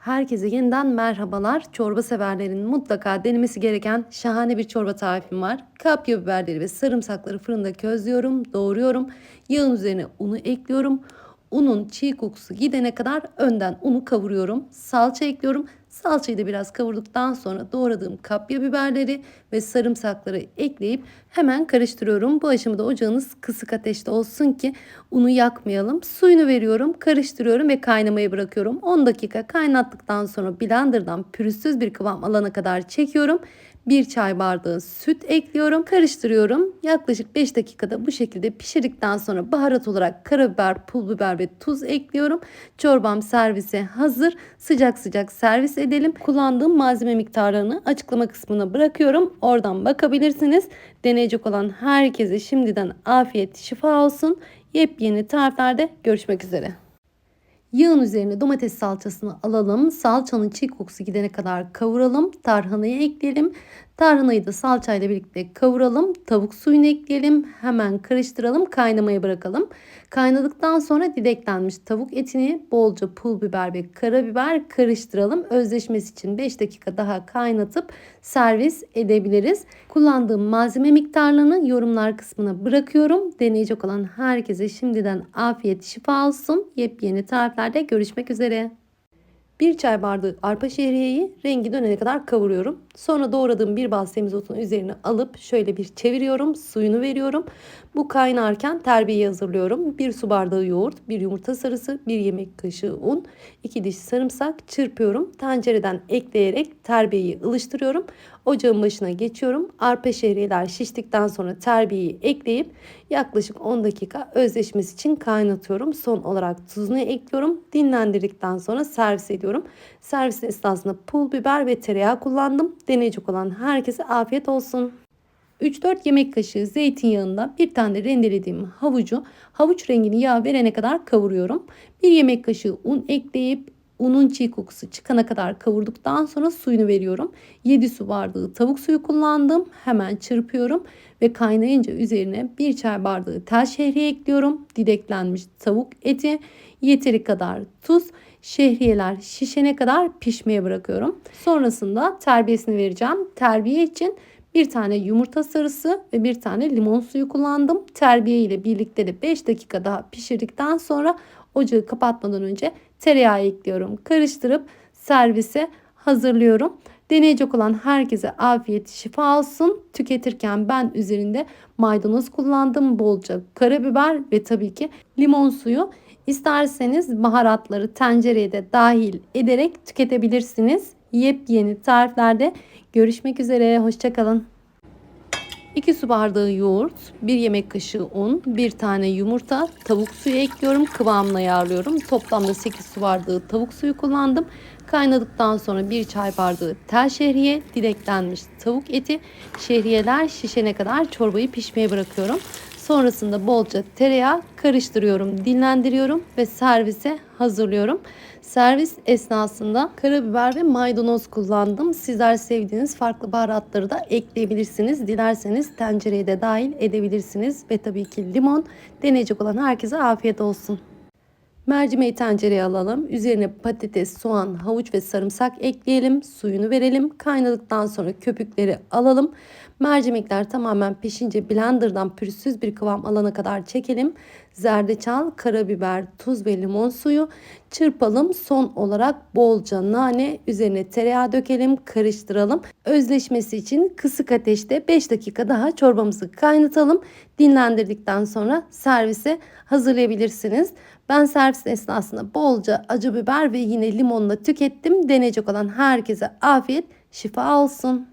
Herkese yeniden merhabalar. Çorba severlerin mutlaka denemesi gereken şahane bir çorba tarifim var. Kapya biberleri ve sarımsakları fırında közlüyorum, doğruyorum. Yağın üzerine unu ekliyorum. Unun çiğ kokusu gidene kadar önden unu kavuruyorum. Salça ekliyorum. Salçayı da biraz kavurduktan sonra doğradığım kapya biberleri ve sarımsakları ekleyip hemen karıştırıyorum. Bu aşamada ocağınız kısık ateşte olsun ki unu yakmayalım. Suyunu veriyorum, karıştırıyorum ve kaynamaya bırakıyorum. 10 dakika kaynattıktan sonra blenderdan pürüzsüz bir kıvam alana kadar çekiyorum. 1 çay bardağı süt ekliyorum. Karıştırıyorum. Yaklaşık 5 dakikada bu şekilde pişirdikten sonra baharat olarak karabiber, pul biber ve tuz ekliyorum. Çorbam servise hazır. Sıcak sıcak servis edelim. Kullandığım malzeme miktarlarını açıklama kısmına bırakıyorum. Oradan bakabilirsiniz. Deneyecek olan herkese şimdiden afiyet, şifa olsun. Yepyeni tariflerde görüşmek üzere. Yağın üzerine domates salçasını alalım. Salçanın çiğ kokusu gidene kadar kavuralım. Tarhanayı ekleyelim. Tarhanayı da salçayla birlikte kavuralım. Tavuk suyunu ekleyelim. Hemen karıştıralım. Kaynamaya bırakalım. Kaynadıktan sonra dideklenmiş tavuk etini bolca pul biber ve karabiber karıştıralım. Özleşmesi için 5 dakika daha kaynatıp servis edebiliriz. Kullandığım malzeme miktarlarını yorumlar kısmına bırakıyorum. Deneyecek olan herkese şimdiden afiyet şifa olsun. Yepyeni tariflerde görüşmek üzere. Bir çay bardağı arpa şehriyeyi rengi dönene kadar kavuruyorum. Sonra doğradığım bir bal semizotunu üzerine alıp şöyle bir çeviriyorum. Suyunu veriyorum. Bu kaynarken terbiyeyi hazırlıyorum. Bir su bardağı yoğurt, bir yumurta sarısı, bir yemek kaşığı un, iki diş sarımsak çırpıyorum. Tencereden ekleyerek terbiyeyi ılıştırıyorum. Ocağın başına geçiyorum. Arpa şehriyeler şiştikten sonra terbiyeyi ekleyip yaklaşık 10 dakika özleşmesi için kaynatıyorum. Son olarak tuzunu ekliyorum. Dinlendirdikten sonra servis ediyorum. Servis esnasında pul biber ve tereyağı kullandım. Deneyecek olan herkese afiyet olsun. 3-4 yemek kaşığı zeytinyağında bir tane rendelediğim havucu havuç rengini yağ verene kadar kavuruyorum. Bir yemek kaşığı un ekleyip unun çiğ kokusu çıkana kadar kavurduktan sonra suyunu veriyorum. 7 su bardağı tavuk suyu kullandım. Hemen çırpıyorum ve kaynayınca üzerine bir çay bardağı tel şehriye ekliyorum. Dideklenmiş tavuk eti, yeteri kadar tuz, şehriyeler şişene kadar pişmeye bırakıyorum. Sonrasında terbiyesini vereceğim. Terbiye için bir tane yumurta sarısı ve bir tane limon suyu kullandım. Terbiye ile birlikte de 5 dakika daha pişirdikten sonra ocağı kapatmadan önce tereyağı ekliyorum. Karıştırıp servise hazırlıyorum. Deneyecek olan herkese afiyet şifa olsun. Tüketirken ben üzerinde maydanoz kullandım. Bolca karabiber ve tabii ki limon suyu. İsterseniz baharatları tencereye de dahil ederek tüketebilirsiniz. Yepyeni tariflerde görüşmek üzere. Hoşçakalın. 2 su bardağı yoğurt, 1 yemek kaşığı un, 1 tane yumurta, tavuk suyu ekliyorum. Kıvamını ayarlıyorum. Toplamda 8 su bardağı tavuk suyu kullandım. Kaynadıktan sonra 1 çay bardağı tel şehriye, dileklenmiş tavuk eti, şehriyeler şişene kadar çorbayı pişmeye bırakıyorum. Sonrasında bolca tereyağı karıştırıyorum, dinlendiriyorum ve servise hazırlıyorum. Servis esnasında karabiber ve maydanoz kullandım. Sizler sevdiğiniz farklı baharatları da ekleyebilirsiniz. Dilerseniz tencereye de dahil edebilirsiniz. Ve tabii ki limon. Deneyecek olan herkese afiyet olsun. Mercimeği tencereye alalım. Üzerine patates, soğan, havuç ve sarımsak ekleyelim. Suyunu verelim. Kaynadıktan sonra köpükleri alalım. Mercimekler tamamen pişince blenderdan pürüzsüz bir kıvam alana kadar çekelim. Zerdeçal, karabiber, tuz ve limon suyu çırpalım. Son olarak bolca nane üzerine tereyağı dökelim, karıştıralım. Özleşmesi için kısık ateşte 5 dakika daha çorbamızı kaynatalım. Dinlendirdikten sonra servise hazırlayabilirsiniz. Ben servis esnasında bolca acı biber ve yine limonla tükettim. Deneyecek olan herkese afiyet, şifa olsun.